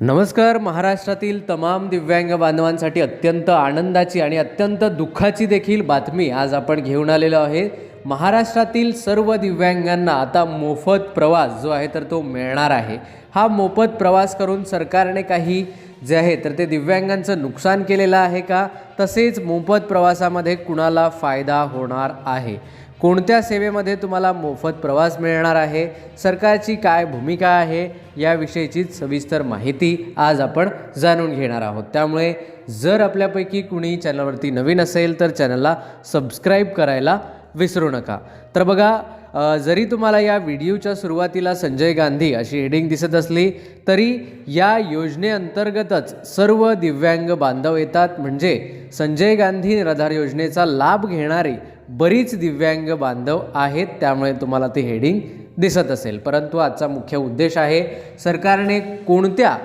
नमस्कार महाराष्ट्रातील तमाम दिव्यांग बांधवांसाठी अत्यंत आनंदाची आणि अत्यंत दुःखाची देखील बातमी आज आपण घेऊन आलेलो आहे. महाराष्ट्रातील सर्व दिव्यांगांना आता मोफत प्रवास जो आहे तर तो मिळणार आहे. हा मोफत प्रवास करून सरकारने काही जे आहे तर ते दिव्यांगांचं नुकसान केलेलं आहे का? तसेच मोफत प्रवासामध्ये कुणाला फायदा होणार आहे? कोणत्या सेवेमध्ये तुम्हाला मोफत प्रवास मिळणार आहे? सरकारची काय भूमिका आहे? याविषयीचीच सविस्तर माहिती आज आपण जाणून घेणार आहोत. त्यामुळे जर आपल्यापैकी कुणी चॅनलवरती नवीन असेल तर चॅनलला सबस्क्राईब करायला विसरू नका. तर बघा जरी तुम्हाला या व्हिडिओच्या सुरुवातीला संजय गांधी अशी हेडिंग दिसत असली तरी या योजनेअंतर्गतच सर्व दिव्यांग बांधव येतात. म्हणजे संजय गांधी निराधार योजनेचा लाभ घेणारी बरीच दिव्यांग बांधव आहेत त्यामुळे तुम्हाला ते हेडिंग दिसत असेल. परंतु आजचा मुख्य उद्देश आहे सरकारने कोणत्या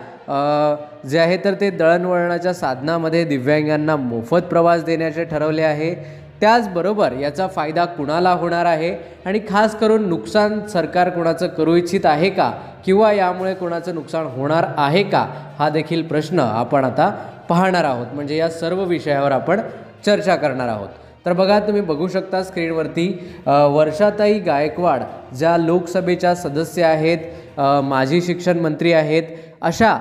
जे आहे तर ते दळणवळणाच्या साधनामध्ये दिव्यांगांना मोफत प्रवास देण्याचे ठरवले आहे. त्याचबरोबर याचा फायदा कुणाला होणार आहे? आणि खास करून नुकसान सरकार कोणाचं करू इच्छित आहे का? किंवा यामुळे कोणाचं नुकसान होणार आहे का? हा देखील प्रश्न आपण आता पाहणार आहोत. म्हणजे या सर्व विषयावर आपण चर्चा करणार आहोत. तर बघा तुम्ही बघू शकता स्क्रीनवरती वर्षाताई गायकवाड ज्या लोकसभेच्या सदस्य आहेत माजी शिक्षण मंत्री आहेत अशा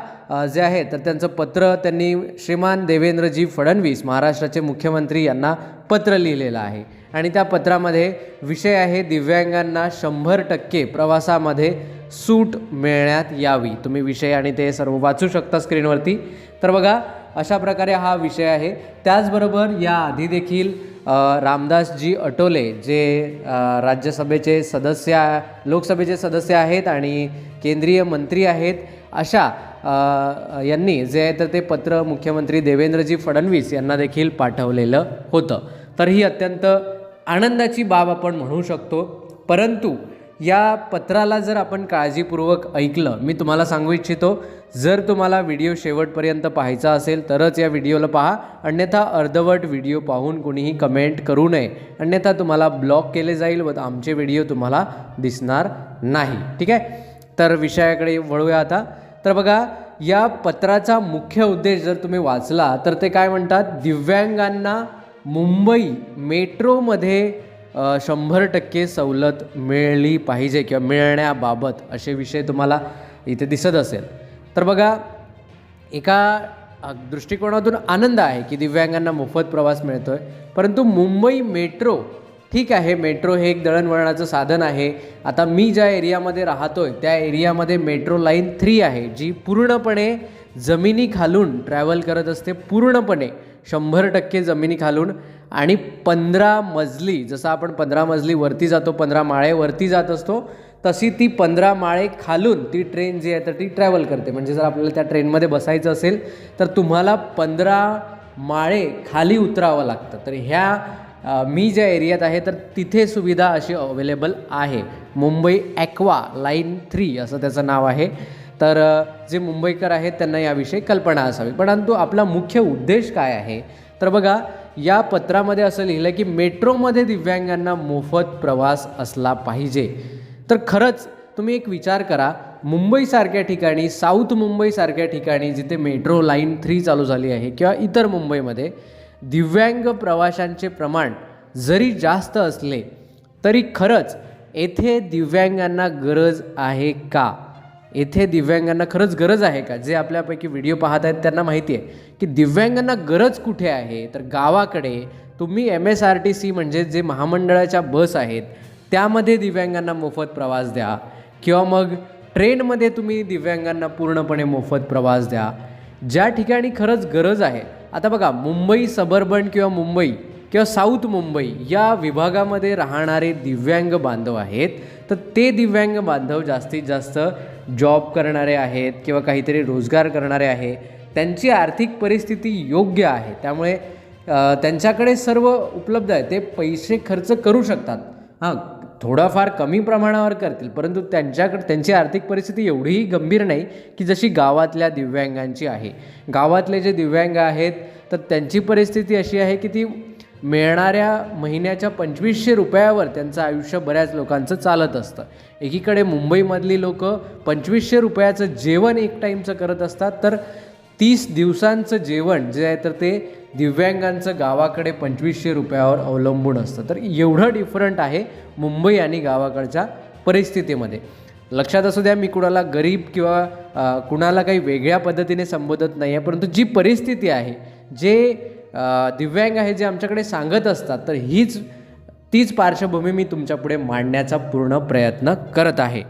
जे आहे तर त्यांचं पत्र त्यांनी श्रीमान देवेंद्रजी फडणवीस महाराष्ट्राचे मुख्यमंत्री यांना पत्र लिहिलेलं आहे. आणि त्या पत्रामध्ये विषय आहे दिव्यांगांना शंभर टक्के प्रवासामध्ये सूट मिळण्यात यावी. तुम्ही विषय आणि ते सर्व वाचू शकता स्क्रीनवरती. तर बघा अशा प्रकारे हा विषय आहे. त्याचबरोबर या आधी देखील रामदासजी अटोले जे राज्यसभेचे सदस्य लोकसभेचे सदस्य आहेत आणि केंद्रीय मंत्री आहेत अशा यांनी जे आहे तर ते पत्र मुख्यमंत्री देवेंद्रजी फडणवीस यांना देखील पाठवलेलं होतं. तर ही अत्यंत आनंदाची बाब आपण म्हणू शकतो. परंतु या पत्राला जर आपण काळजीपूर्वक ऐकलं मी तुम्हाला सांगू इच्छितो जर तुम्हाला व्हिडिओ शेवटपर्यंत पाहायचा असेल तरच या व्हिडिओला पहा. अन्यथा अर्धवट व्हिडिओ पाहून कोणीही कमेंट करू नये. अन्यथा तुम्हाला ब्लॉक केले जाईल व आमचे व्हिडिओ तुम्हाला दिसणार नाही. ठीक आहे? तर विषयाकडे वळूया आता. तर बघा या पत्राचा मुख्य उद्देश जर तुम्ही वाचला तर ते काय म्हणतात? दिव्यांगांना मुंबई मेट्रोमध्ये शंभर टक्के सवलत मिळली पाहिजे किंवा मिळण्याबाबत असे विषय तुम्हाला इथे दिसत असेल. तर बघा एका दृष्टिकोनातून आनंद आहे की दिव्यांगांना मोफत प्रवास मिळतो आहे परंतु मुंबई मेट्रो ठीक आहे मेट्रो हे एक दळणवळणाचं साधन आहे. आता मी ज्या एरियामध्ये राहतो आहे त्या एरियामध्ये मेट्रो लाईन थ्री आहे जी पूर्णपणे जमिनी खालून ट्रॅव्हल करत असते पूर्णपणे. शंभर टक्के जमिनी खालून आणि पंधरा मजली जसं आपण पंधरा मजली वरती जातो पंधरा माळे वरती जात असतो तशी ती पंधरा माळे खालून ती ट्रेन जी आहे तर ती ट्रॅव्हल करते. म्हणजे जर आपल्याला त्या ट्रेनमध्ये बसायचं असेल तर तुम्हाला पंधरा माळे खाली उतरावं लागतं. तर ह्या मी ज्या एरियात आहे तर तिथे सुविधा अशी अवेलेबल आहे. मुंबई ॲक्वा लाईन थ्री असं त्याचं नाव आहे. तर जे मुंबईकर आहेत त्यांना याविषयी कल्पना असावी. परंतु आपला मुख्य उद्देश काय आहे? तर बघा या पत्रामध्ये असं लिहिलं की मेट्रोमध्ये दिव्यांगांना मोफत प्रवास असला पाहिजे. तर खरंच तुम्ही एक विचार करा. मुंबईसारख्या ठिकाणी साऊथ मुंबईसारख्या ठिकाणी जिथे मेट्रो लाईन थ्री चालू झाली आहे किंवा इतर मुंबईमध्ये दिव्यांग प्रवाशांचे प्रमाण जरी जास्त असले तरी खरंच येथे दिव्यांगांना गरज आहे का? येथे दिव्यांगांना खरंच गरज आहे का? जे आपल्यापैकी व्हिडिओ पाहत आहेत त्यांना माहिती आहे की दिव्यांगांना गरज कुठे आहे? तर गावाकडे तुम्ही M S R T C म्हणजे जे महामंडळाच्या बस आहेत त्यामध्ये दिव्यांगांना मोफत प्रवास द्या. किंवा मग ट्रेनमध्ये तुम्ही दिव्यांगांना पूर्णपणे मोफत प्रवास द्या. ज्या ठिकाणी खरंच गरज आहे आता बघा मुंबई सबर्बन किंवा मुंबई किंवा साऊथ मुंबई या विभागामध्ये राहणारे दिव्यांग बांधव आहेत. तर ते दिव्यांग बांधव जास्तीत जास्त जॉब करणारे आहेत किंवा काहीतरी रोजगार करणारे आहे त्यांची आर्थिक परिस्थिती योग्य आहे. त्यामुळे त्यांच्याकडे सर्व उपलब्ध आहे. ते पैसे खर्च करू शकतात. हां. थोडाफार कमी प्रमाणावर करतील परंतु त्यांच्याकडे त्यांची आर्थिक परिस्थिती एवढीही गंभीर नाही की जशी गावातल्या दिव्यांगांची आहे. गावातले जे दिव्यांग आहेत तर त्यांची परिस्थिती अशी आहे की ती मिळणाऱ्या महिन्याच्या पंचवीसशे रुपयावर त्यांचं आयुष्य बऱ्याच लोकांचं चालत असतं. एकीकडे मुंबईमधली लोक पंचवीसशे रुपयाचं जेवण एक टाईमचं करत असतात तर तीस दिवसांचं जेवण जे आहे तर ते दिव्यांगांचं गावाकडे पंचवीसशे रुपयावर अवलंबून असतं. तर एवढं डिफरंट आहे मुंबई आणि गावाकडच्या परिस्थितीमध्ये. लक्षात असू द्या मी कुणाला गरीब किंवा कुणाला काही वेगळ्या पद्धतीने संबोधत नाही आहे परंतु जी परिस्थिती आहे जे दिव्यांग आहे जे आमच्याकडे सांगत असतात तर हीच तीच पार्श्वभूमी मी तुमच्यापुढे मांडण्याचा पूर्ण प्रयत्न करत आहे.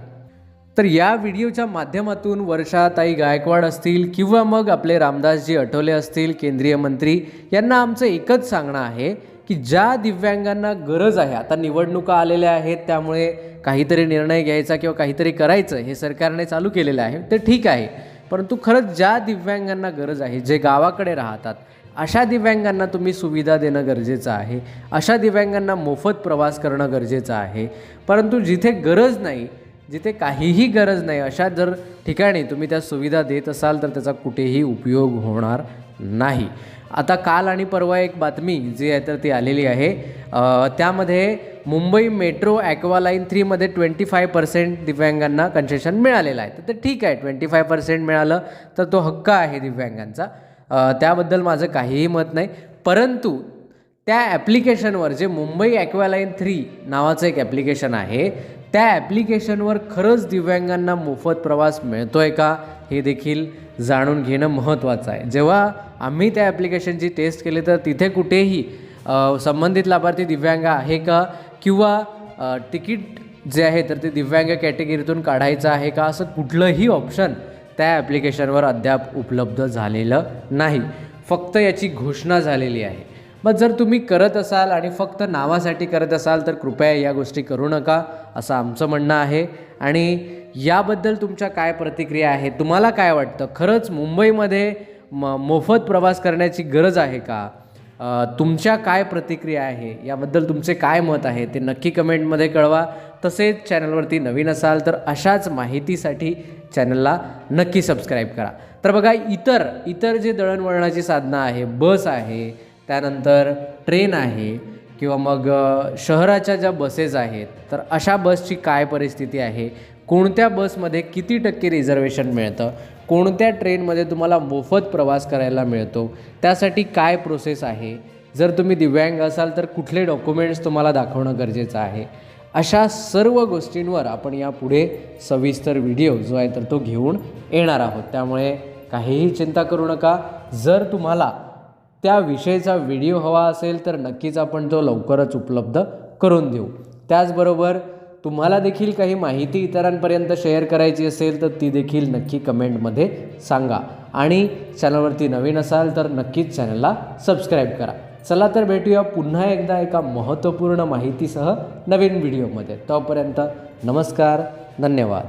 तर या व्हिडिओच्या माध्यमातून वर्षाताई गायकवाड असतील किंवा मग आपले रामदासजी आठवले असतील केंद्रीय मंत्री यांना आमचं एकच सांगणं आहे की ज्या दिव्यांगांना गरज आहे आता निवडणुका आलेल्या आहेत त्यामुळे काहीतरी निर्णय घ्यायचा किंवा काहीतरी करायचं हे सरकारने चालू केलेलं आहे ते ठीक आहे. परंतु खरंच ज्या दिव्यांगांना गरज आहे जे गावाकडे राहतात अशा दिव्यांगांना तुम्ही सुविधा देणं गरजेचं आहे अशा दिव्यांगांना मोफत प्रवास करणं गरजेचं आहे. परंतु जिथे गरज नाही जिथे काहीही गरज नाही अशा जर ठिकाणी तुम्ही त्या सुविधा देत असाल तर त्याचा कुठेही उपयोग होणार नाही. आता काल आणि परवा एक बातमी जी आहे तर ती आलेली आहे. त्यामध्ये मुंबई मेट्रो ॲक्वालाईन थ्रीमध्ये ट्वेंटी फाय पर्सेंट दिव्यांगांना कन्सेशन मिळालेलं आहे. तर ते ठीक आहे ट्वेंटी फाय पर्सेंट मिळालं तर तो हक्क आहे दिव्यांगांचा. त्याबद्दल माझं काहीही मत नाही. परंतु त्या ॲप्लिकेशनवर जे मुंबई ॲक्वालाईन थ्री नावाचं एक ॲप्लिकेशन आहे त्या ॲप्लिकेशनवर खरंच दिव्यांगांना मोफत प्रवास मिळतो आहे का? हे देखील जाणून घेणं महत्त्वाचं आहे. जेव्हा आम्ही त्या ॲप्लिकेशनची टेस्ट केली तर तिथे कुठेही संबंधित लाभार्थी दिव्यांग आहे का? किंवा तिकीट जे आहे तर ते दिव्यांग कॅटेगरीतून काढायचं आहे का? असं कुठलंही ऑप्शन त्या ॲप्लिकेशनवर अद्याप उपलब्ध झालेलं नाही. फक्त याची घोषणा झालेली आहे. मग जर तुम्ही करत असाल आणि फक्त नावासाठी करत असाल तर कृपया या गोष्टी करू नका असं आमचं म्हणणं आहे. आणि याबद्दल तुमच्या काय प्रतिक्रिया आहे? तुम्हाला काय वाटतं? खरंच मुंबईमध्ये म मोफत प्रवास करण्याची गरज आहे का? तुमच्या काय प्रतिक्रिया आहे? याबद्दल तुमचे काय मत आहे? ते नक्की कमेंटमध्ये कळवा. तसेच चॅनलवरती नवीन असाल तर अशाच माहितीसाठी चॅनलला नक्की सबस्क्राईब करा. तर बघा इतर इतर जे दळणवळणाची साधनं आहे बस आहे त्यानंतर ट्रेन आहे किंवा मग शहराच्या ज्या बसेस आहेत तर अशा बसची काय परिस्थिती आहे? कोणत्या बसमध्ये किती टक्के रिझर्वेशन मिळतं? कोणत्या ट्रेनमध्ये तुम्हाला मोफत प्रवास करायला मिळतो? त्यासाठी काय प्रोसेस आहे? जर तुम्ही दिव्यांग असाल तर कुठले डॉक्युमेंट्स तुम्हाला दाखवणं गरजेचं आहे? अशा सर्व गोष्टींवर आपण यापुढे सविस्तर व्हिडिओ जो आहे तर तो घेऊन येणार आहोत. त्यामुळे काहीही चिंता करू नका. जर तुम्हाला त्या विषयीचा व्हिडिओ हवा असेल तर नक्कीच आपण तो लवकरच उपलब्ध करून देऊ. त्याचबरोबर तुम्हाला देखील काही माहिती इतरांपर्यंत शेअर करायची असेल तर ती देखील नक्की कमेंटमध्ये सांगा. आणि चॅनलवरती नवीन असाल तर नक्कीच चॅनलला सबस्क्राईब करा. चला तर भेटूया पुन्हा एकदा एका महत्त्वपूर्ण माहितीसह नवीन व्हिडिओमध्ये. तोपर्यंत नमस्कार धन्यवाद.